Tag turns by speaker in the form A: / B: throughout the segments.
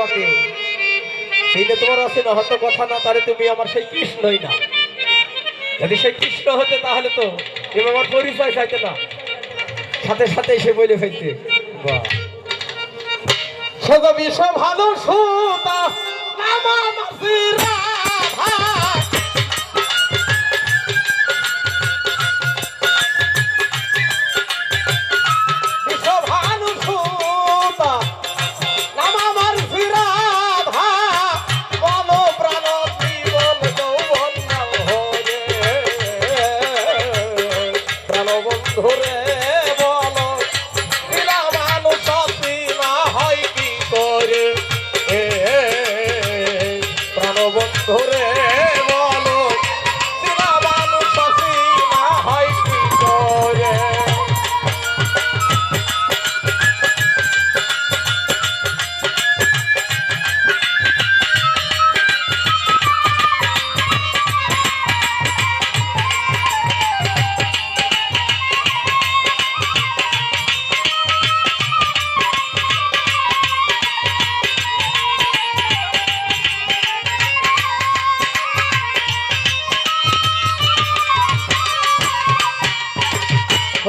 A: আমাকে সেইটা তোমার আছে না হয়তো কথা না, তাহলে তুমি আমার সেই কৃষ্ণই না। যদি সেই কৃষ্ণ হতে, তাহলে তো তুমি আমার পরিচয় চাইতে না। সাথে সাথে সে বলে ফেলতে। সেটা বিশ্ব ভালো সুতা নামা মাসিরা ভাই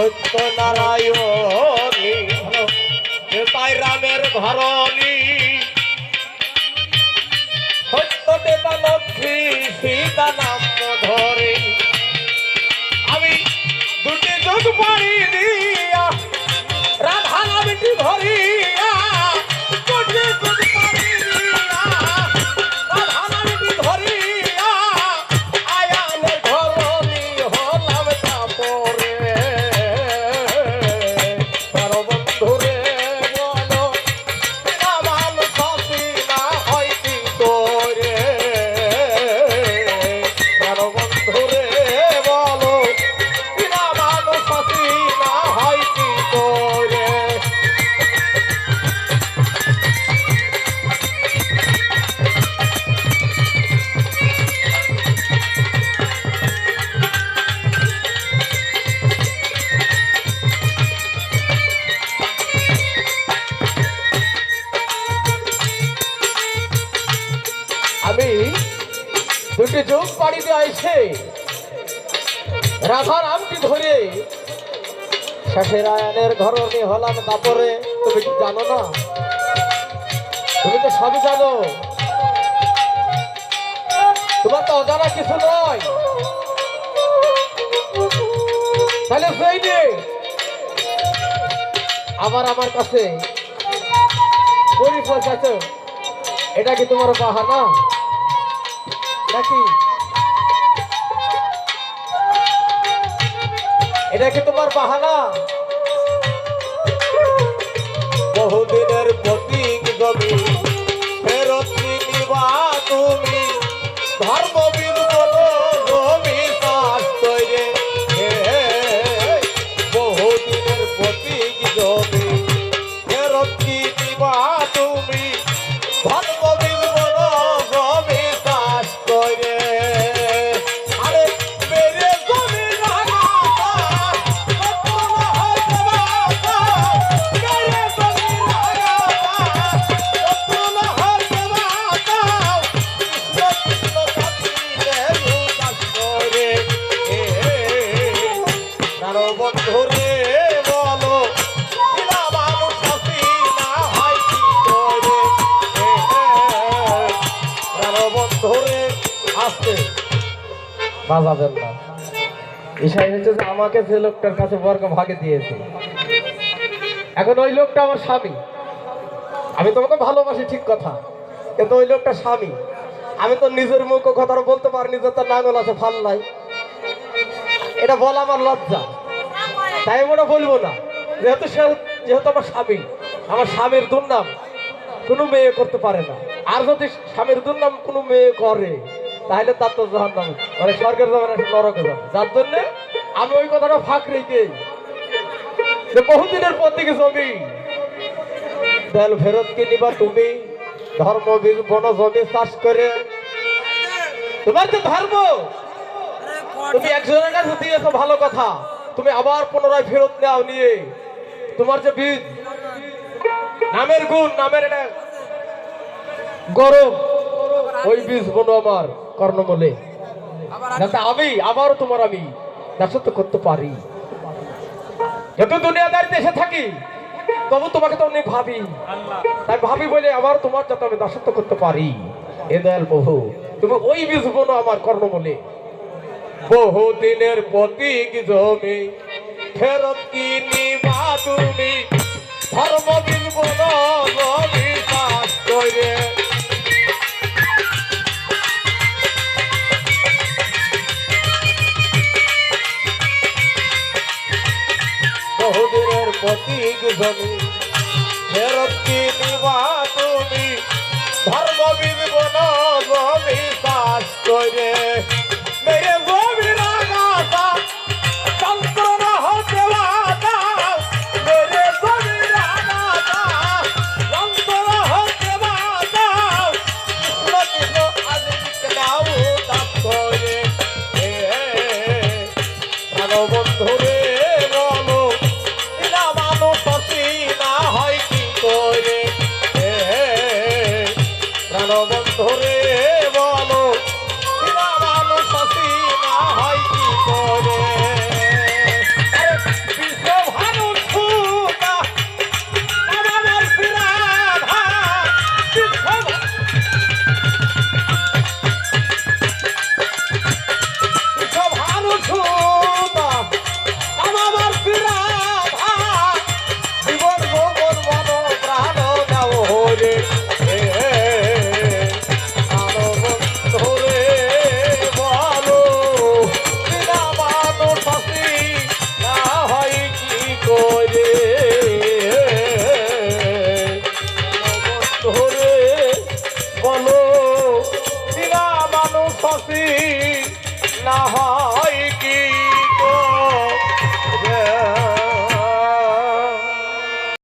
A: সত্য নারায়ণী তাই রামের ঘরণী সত্য দেতা লক্ষ্মী, সীতা নাম ধরে। আমি দুটি যোগ পাড়ি দুটি যোগ পাড়িতে আইছে। রাধার আমটি ধরে। শেষের আয়নের ঘরণে হলাম তারপরে তুমি কি জানো না? তুমি তো সবই জানো। তোমার তো অজানা কিছু নয়। তাহলে সেই আবার আমার কাছে। পরিচয় আছে। এটা কি তোমার বাহানা? নাকি এটা কি তোমার বাহানা? বহুদিনের প্রতীক জমি। বাজাবেন না। বিষয় হচ্ছে যে আমাকে যে লোকটার কাছে বর্গ ভাগে দিয়েছে, এখন ওই লোকটা আমার স্বামী। আমি তোমাকে ভালোবাসি, ঠিক কথা। কিন্তু ওই লোকটা স্বামী। আমি তো নিজের মুখ কথা বলতে পারিনি যে তার নাঙ্গল আছে, ফাল নাই। এটা বলা আমার লজ্জা। তাই আমি ওটা বলব না। যেহেতু সে যেহেতু আমার স্বামী আমার স্বামীর দুর্নাম কোনো মেয়ে করতে পারে না। আর যদি স্বামীর দুর্নাম কোনো মেয়ে করে তাহলে তার তো জাহান নাম মানে স্বর্গের যাবে না নরকে যাবে। যার জন্য আমি ওই কথাটা ফাঁক রেখে যে বহুদিনের পর থেকে জমি। দেল ফেরত কি নিবা তুমি ধর্ম বন জমি চাষ করে। তোমার যে ধর্ম তুমি একজনের কাছে দিয়েছ ভালো কথা। তুমি আবার পুনরায় ফেরত নাও নিয়ে। তোমার যে বীজ, নামের গুণ, নামের গরম ওই বীজ বনো আমার কর্ণমূলে। আমি আবারও তোমার আমি দাসত্ব করতে পারি। যত দুনিয়াদার দেশে থাকি, তবু তোমাকে তো অনেক ভাবি। তাই ভাবি বলে আবার তোমার যাতে আমি দাসত্ব করতে পারি। এ দয়াল প্রভু তুমি ওই বীজ বনো আমার কর্ণমূলে। বহু দিনের প্রতীক জমি। ফেরত কি নিবা তুমি? ধর্ম করে। বহুদিনের প্রতীক জমি। ফেরত কি নিবা তুমি? ধর্ম করে। বিনা না হয়